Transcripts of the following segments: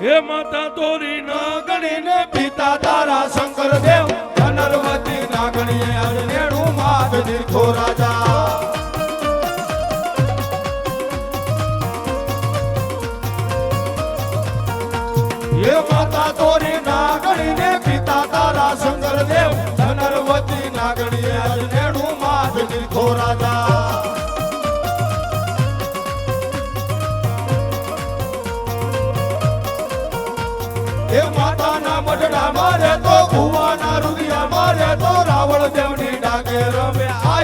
હે માતા તોરી નાગણી ને પિતા તારા શંકર દેવ. ધનરવતી નાગણી અરણેણું માગ દીર્ઘો રાજા. હે માતા તોરી નાગણી ને પિતા તારા શંકર દેવ.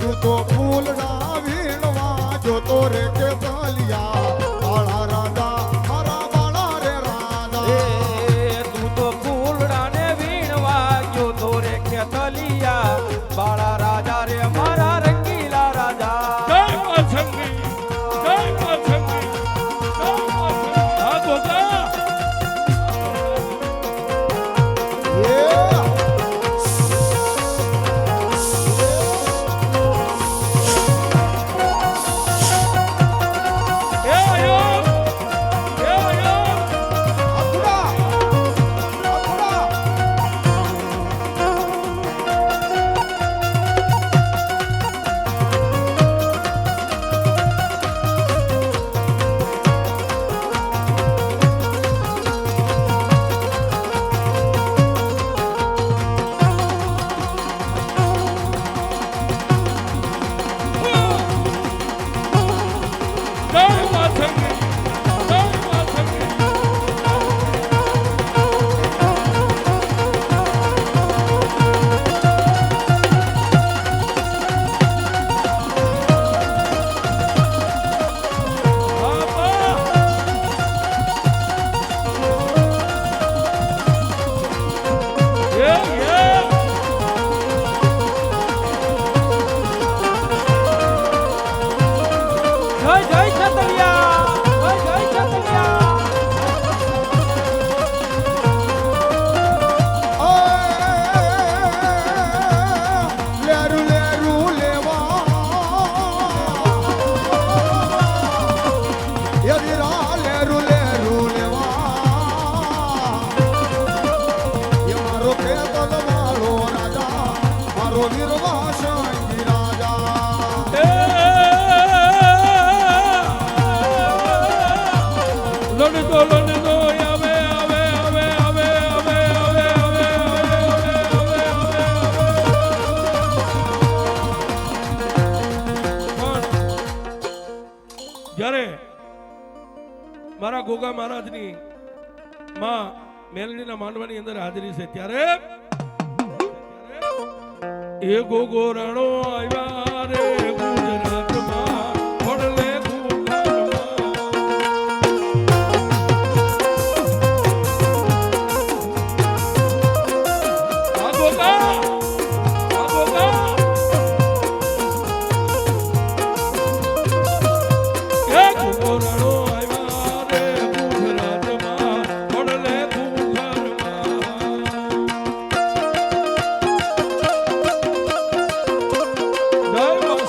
તું તો ફૂલડા વીણવા જોતો રે કે તાલી મારા ગોગા મહારાજની માં મેલડીના માંડવાની અંદર હાજરી છે, ત્યારે એ ગોગો રણો આવ્યા રે.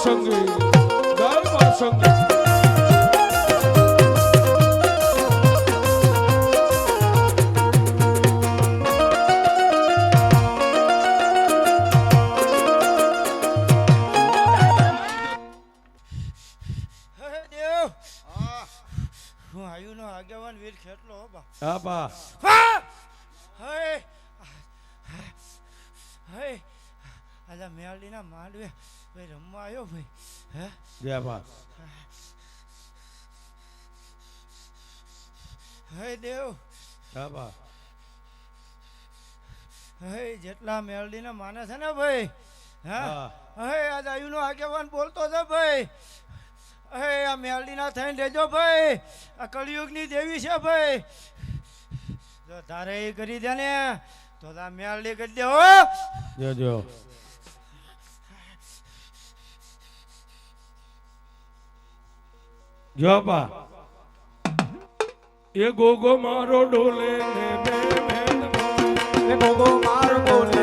સંગી દલમાં સંગી Abba. Hey! Hey! અલા મેળીના માંડવે ભાઈ રમવા આવ્યો ભાઈ? હે? જય બા હે દેવ. હા બા હે જેટલા મેલડીને માને છે ને ભાઈ હા? હા. આ દાયુનો આગેવાન બોલતો છે ભાઈ. હે આ મેળડીના થઈને રહેજો ભાઈ. આ કળિયુગની દેવી છે ભાઈ. જો તારે એ કરી દે ને તો આ મેલડી કરી દે હો. જો જો એ ગોગો મારો ડોલે ને બે એ ગોગો મારો બોલે